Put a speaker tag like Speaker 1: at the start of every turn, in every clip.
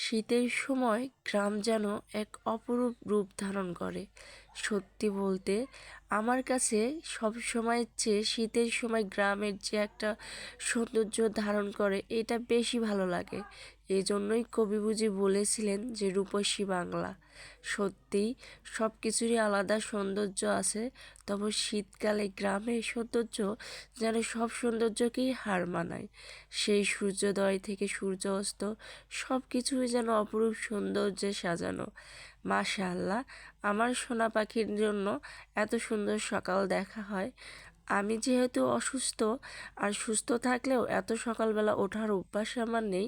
Speaker 1: শীতের সময় গ্রাম যেন এক অপরূপ রূপ ধারণ করে। সত্যি বলতে, আমার কাছে সব সময়ের চেয়ে শীতের সময় গ্রামের যে একটা সৌন্দর্য ধারণ করে, এটা বেশি ভালো লাগে। এই জন্যই কবি বুঝি বলেছিলেন যে রূপসী বাংলা। সত্যি সব কিছুরই আলাদা সৌন্দর্য আছে, তবে শীতকালে গ্রামের সৌন্দর্য যেন সব সৌন্দর্যকেই হার মানায়। সেই সূর্যোদয় থেকে সূর্য অস্ত সব কিছুই যেন অপরূপ সৌন্দর্যে সাজানো। মাশাআল্লাহ, আমার সোনা পাখির জন্য এত সুন্দর সকাল দেখা হয়। আমি যেহেতু অসুস্থ, আর সুস্থ থাকলেও এত সকালবেলা ওঠার অভ্যাস আমার নেই।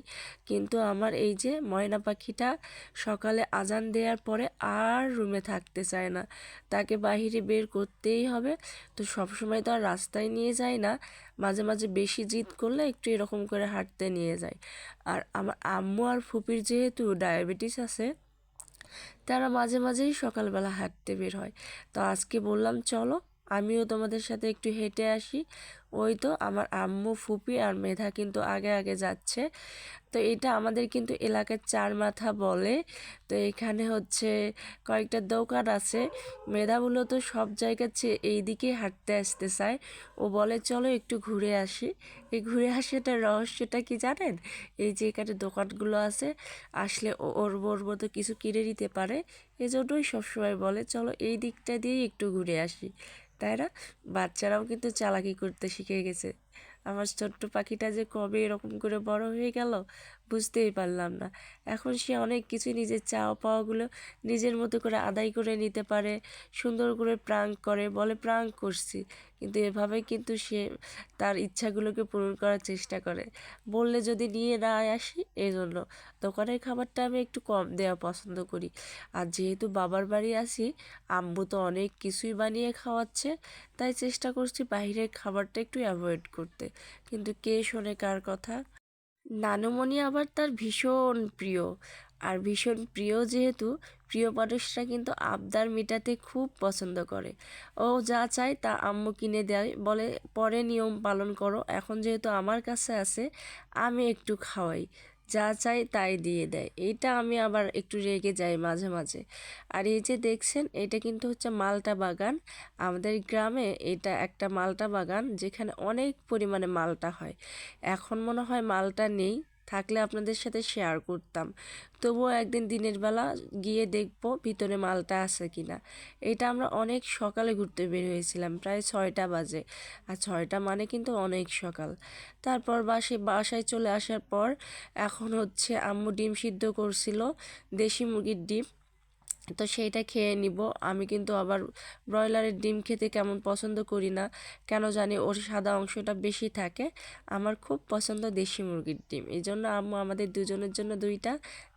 Speaker 1: কিন্তু আমার এই যে ময়না পাখিটা সকালে আজান দেওয়ার পরে আর রুমে থাকতে চায় না। তাকে বাহিরে বের করতেই হবে। তো সবসময় তো আর রাস্তায় নিয়ে যায় না। মাঝে মাঝে বেশি জিদ করলে একটু এরকম করে হাঁটতে নিয়ে যায়। আর আমার আম্মু আর ফুপির যেহেতু ডায়াবেটিস আছে, তারা মাঝে মাঝেই সকালবেলা হাঁটতে বের হয়। তো আজকে বললাম, চলো আমিও তোমাদের সাথে একটু হেঁটে আসি। ওই তো আমার আম্মু, ফুপি আর মেধা কিন্তু আগে আগে যাচ্ছে। তো এটা আমাদের কিন্তু এলাকার চার মাথা বলে। তো এখানে হচ্ছে কয়েকটা দোকান আছে। মেধা মূলত সব জায়গার চেয়ে এই দিকেই হাঁটতে আসতে চায়। ও বলে, চলো একটু ঘুরে আসি। এই ঘুরে আসাটার রহস্যটা কি জানেন? এই যে এখানে দোকানগুলো আছে, আসলে ওর ওর মতো কিছু কিনে নিতে পারে। এজন্যই সবসময় বলে, চলো এই দিকটা দিয়েই একটু ঘুরে আসি। তাই না? বাচ্চারাও কিন্তু চালাকি করতে শিখে গেছে। আমার ছোট্ট পাখিটা যে কবে এরকম করে বড় হয়ে গেল বুঝতেই পারলাম না। এখন সে অনেক কিছু নিজের চাওয়া পাওয়াগুলো নিজের মতো করে আদায় করে নিতে পারে, সুন্দর করে প্রাঙ্ক করে, বলে প্রাঙ্ক করছি। কিন্তু এভাবে কিন্তু সে তার ইচ্ছাগুলোকে পূরণ করার চেষ্টা করে। বললে যদি নিয়ে না আসি এই জন্য দোকানের খাবারটা আমি একটু কম দেওয়া পছন্দ করি। আর যেহেতু বাবার বাড়ি আসি আম্মু তো অনেক কিছুই বানিয়ে খাওয়াচ্ছে, তাই চেষ্টা করছি বাইরের খাবারটা একটু অ্যাভয়েড করতে। কিন্তু কে শোনে কার কথা? নানুমণি আবার তার ভীষণ প্রিয়। আর ভীষণ প্রিয় যেহেতু প্রিয় মানুষরা কিন্তু আবদার মেটাতে খুব পছন্দ করে। ও যা চায় তা আম্মু কিনে দেয়, বলে, পরে নিয়ম পালন করো, এখন যেহেতু আমার কাছে আছে, আমি একটু খাওয়াই। যা চাই তাই দিয়ে দেয়। এইটা আমি আবার একটু রেগে যাই মাঝে মাঝে। আর এই যে দেখছেন, এটা কিন্তু হচ্ছে মালটা বাগান। আমাদের গ্রামে এটা একটা মালটা বাগান, যেখানে অনেক পরিমাণে মালটা হয়। এখন মনে হয় মালটা নেই। থাকলে আপনাদের সাথে শেয়ার করতাম। তবুও একদিন দিনের বেলা গিয়ে দেখব ভিতরে মালটা আছে কি না এটা আমরা অনেক সকালে ঘুরতে বের হয়েছিলাম, প্রায় ছয়টা বাজে। আর ছয়টা মানে কিন্তু অনেক সকাল। তারপর বাসে, বাসায় চলে আসার পর এখন হচ্ছে আম্মু ডিম সিদ্ধ করছিল, দেশি মুরগির ডিম। তো সেইটা খেয়ে নিব। আমি কিন্তু আবার ব্রয়লারের ডিম খেতে কেমন পছন্দ করি না, কেন জানি ওর সাদা অংশটা বেশি থাকে। আমার খুব পছন্দ দেশি মুরগির ডিম। এই জন্য আম্মু আমাদের দুজনের জন্য দুইটা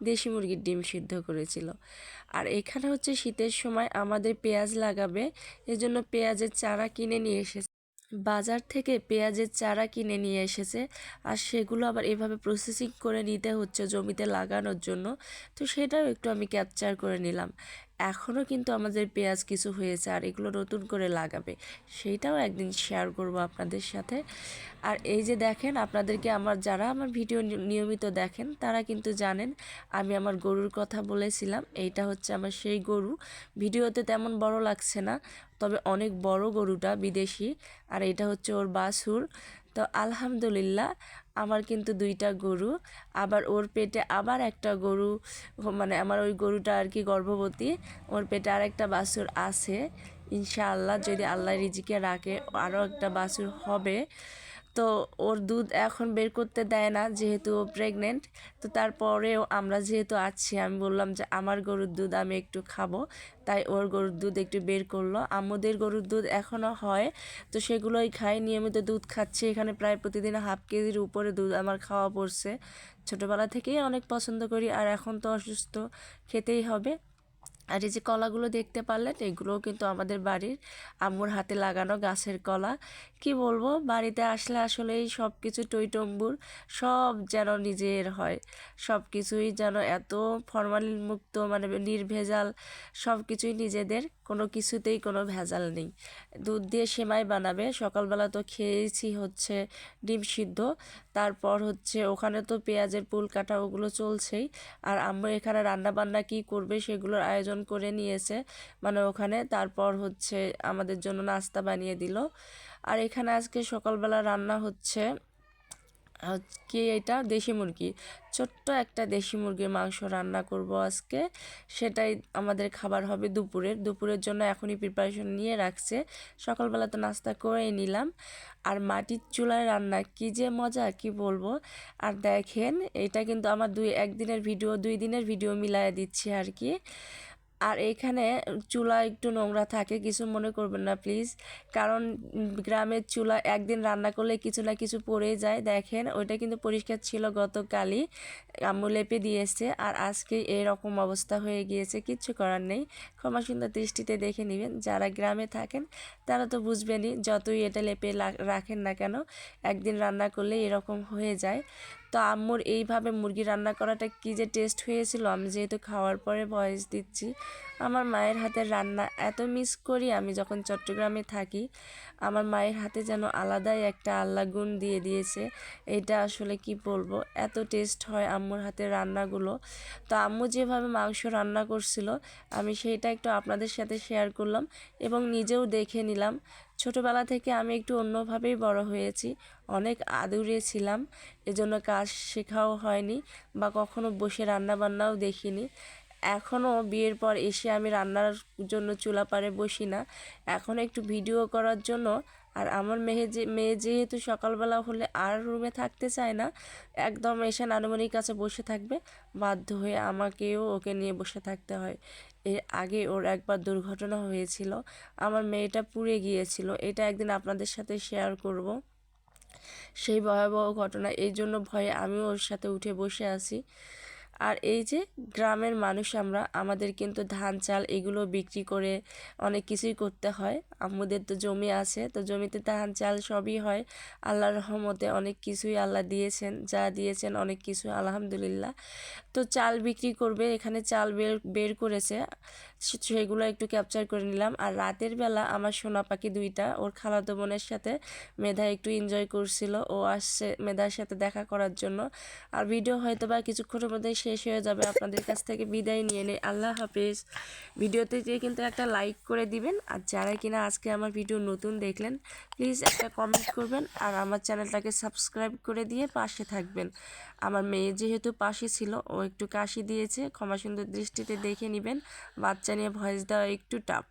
Speaker 1: দেশি মুরগির ডিম সিদ্ধ করেছিল। আর এখানে হচ্ছে শীতের সময় আমাদের পেঁয়াজ লাগাবে, এজন্য পেঁয়াজের চারা কিনে নিয়ে এসেছে। বাজার থেকে পেঁয়াজের চারা কিনে নিয়ে এসেছে আর সেগুলো আবার এভাবে প্রসেসিং করে নিতে হচ্ছে জমিতে লাগানোর জন্য। তো সেটাও একটু আমি ক্যাপচার করে নিলাম। এখনও কিন্তু আমাদের পেঁয়াজ কিছু হয়েছে আর এগুলো নতুন করে লাগাবে। সেইটাও একদিন শেয়ার করব আপনাদের সাথে। আর এই যে দেখেন, আপনাদেরকে আমার, যারা আমার ভিডিও নিয়মিত দেখেন, তারা কিন্তু জানেন আমি আমার গরুর কথা বলেছিলাম, এইটা হচ্ছে আমার সেই গরু। ভিডিওতে তেমন বড় লাগছে না, তবে অনেক বড় গরুটা বিদেশি, আর এটা হচ্ছে ওর বাসুর তো আলহামদুলিল্লাহ, আমার কিন্তু দুইটা গরু। আবার ওর পেটে আবার একটা গরু মানে আমার ওই গরুটা আর কি গর্ভবতী, ওর পেটে আর একটা বাছুর আছে। ইনশাআল্লাহ যদি আল্লাহ রিজিকে রাখে, আরও একটা বাছুর হবে। তো ওর দুধ এখন বের করতে দেয় না, যেহেতু ও প্রেগনেন্ট তো তারপরেও আমরা যেহেতু আছি, আমি বললাম যে আমার গরুর দুধ আমি একটু খাব। তাই ওর গরুর দুধ একটু বের করল। আমাদের গরুর দুধ এখনও হয়, তো সেগুলোই খাই। নিয়মিত দুধ খাচ্ছি। এখানে প্রায় প্রতিদিন হাফ কেজির উপরে দুধ আমার খাওয়া পড়ছে। ছোটোবেলা থেকেই অনেক পছন্দ করি, আর এখন তো অসুস্থ, খেতেই হবে। আর এই যে কলাগুলো দেখতে পারলেন, এগুলোও কিন্তু আমাদের বাড়ির আম্মুর হাতে লাগানো গাছের কলা। কি বলব, বাড়িতে আসলে আসলে সব কিছু টইটম্বুর, সব যেন নিজের হয়। সব কিছুই যেন এত ফরমালিন মুক্ত মানে নির্ভেজাল সব কিছুই নিজেদের কোনো কিছুতেই কোনো ভেজাল নেই। দুধ দিয়ে সেমাই বানাবে, সকালবেলা তো খেয়েছি হচ্ছে ডিম সিদ্ধ, তারপর হচ্ছে ওখানে তো পেঁয়াজের পুল কাটা ওগুলো চলছেই, আর আম্মু এখানে রান্না বান্না কি করবে সেগুলোর আয়োজন করে নিয়েছে মানে ওখানে, তারপর হচ্ছে আমাদের জন্য নাস্তা বানিয়ে দিল। আর এখানে আজকে সকালবেলা রান্না হচ্ছে হচ্ছে কি এটা দেশি মুরগি। ছোট্ট একটা দেশি মুরগির মাংস রান্না করব আজকে। সেটাই আমাদের খাবার হবে দুপুরের। দুপুরের জন্য এখনই প্রিপারেশন নিয়ে রাখছে। সকালবেলা তো নাস্তা করেই নিলাম। আর মাটির চুলায় রান্না কি যে মজা, কি বলব? আর দেখেন, এটা কিন্তু আমার দুই, একদিনের ভিডিও দুই দিনের ভিডিও মিলায় দিচ্ছি আর কি। আর এখানে চুলা একটু নোংরা থাকে, কিছু মনে করবেন না প্লিজ কারণ গ্রামের চুলা একদিন রান্না করলে কিছু না কিছু পড়ে যায়। দেখেন, ওইটা কিন্তু পরিষ্কার ছিল গতকালই। আম্মু লেপে দিয়েছে আর আজকে এরকম অবস্থা হয়ে গিয়েছে, কিচ্ছু করার নেই। ক্ষমা সুন্দর দৃষ্টিতে দেখে নেবেন। যারা গ্রামে থাকেন, তারা তো বুঝবেনই, যতই এটা লেপে রাখেন না কেন, একদিন রান্না করলে এরকম হয়ে যায়। তো আম্মুর এইভাবে মুরগি রান্না করাটা কী যে টেস্ট হয়েছিল? আমি যেহেতু খাওয়ার পরে ভয়েস দিচ্ছি, আমার মায়ের হাতের রান্না এত মিস করি আমি যখন চট্টগ্রামে থাকি, আমার মায়ের হাতে যেন আলাদাই একটা আল্লাহ গুণ দিয়ে দিয়েছে, এটা আসলে কি বলব? এত টেস্ট হয় আম্মুর হাতের রান্নাগুলো। তো আম্মু যেভাবে মাংস রান্না করছিল, আমি সেইটা একটু আপনাদের সাথে শেয়ার করলাম এবং নিজেও দেখে নিলাম। ছোটোবেলা থেকে আমি একটু অন্যভাবেই বড় হয়েছি। অনেক আদুরে ছিলাম, এজন্য কাজ শেখাও হয়নি বা কখনো বসে রান্না বান্নাও দেখিনি। এখনও বিয়ের পর এসে আমি রান্নার জন্য চুলা পারে বসি না। এখন একটু ভিডিও করার জন্য। আর আমার মেয়ে যে, মেয়ে যেহেতু সকালবেলা হলে আর রুমে থাকতে চায় না, একদম এসে নানুমণির কাছে বসে থাকবে। বাধ্য হয়ে আমাকেও ওকে নিয়ে বসে থাকতে হয়। এর আগে ওর একবার দুর্ঘটনা হয়েছিল। আমার মেয়েটা পুড়ে গিয়েছিল। এটা একদিন আপনাদের সাথে শেয়ার করব। সেই ভয়াবহ ঘটনা। এই জন্য ভয়ে আমিও ওর সাথে উঠে বসে আছি। আর এই যে গ্রামের মানুষ আমরা, আমাদের কিন্তু ধান, চাল এগুলো বিক্রি করে অনেক কিছুই করতে হয়। আমাদের তো জমি আছে, তো জমিতে ধান, চাল সবই হয়। আল্লাহর রহমতে অনেক কিছুই আল্লাহ দিয়েছেন, যা দিয়েছেন অনেক কিছু, আলহামদুলিল্লাহ। তো চাল বিক্রি করবে, এখানে চাল বের বের করেছে। সেগুলো একটু ক্যাপচার করে নিলাম। আর রাতের বেলা আমার সোনা পাখি দুইটা, ওর খালাতো বোনের সাথে মেধা একটু এনজয় করছিল। ও আসছে মেধার সাথে দেখা করার জন্য। আর ভিডিও হয়তো বা কিছুক্ষণের মধ্যে শেষ হয়ে যাবে। আপনাদের কাছ থেকে বিদায় নিয়ে নেই। আল্লাহ হাফেজ। ভিডিওতে গিয়ে কিন্তু একটা লাইক করে দিবেন। আর যারা কিনা আজকে আমার ভিডিও নতুন দেখলেন প্লিজ একটা কমেন্ট করবেন। আর আমার চ্যানেলটাকে সাবস্ক্রাইব করে দিয়ে পাশে থাকবেন। আমার মেয়ে যেহেতু পাশে ছিল, ও একটু কাশি দিয়েছে। ক্ষমা সুন্দর দৃষ্টিতে দেখে নেবেন। বাচ্চা নিয়ে ভয়েস দেওয়া একটু টাফ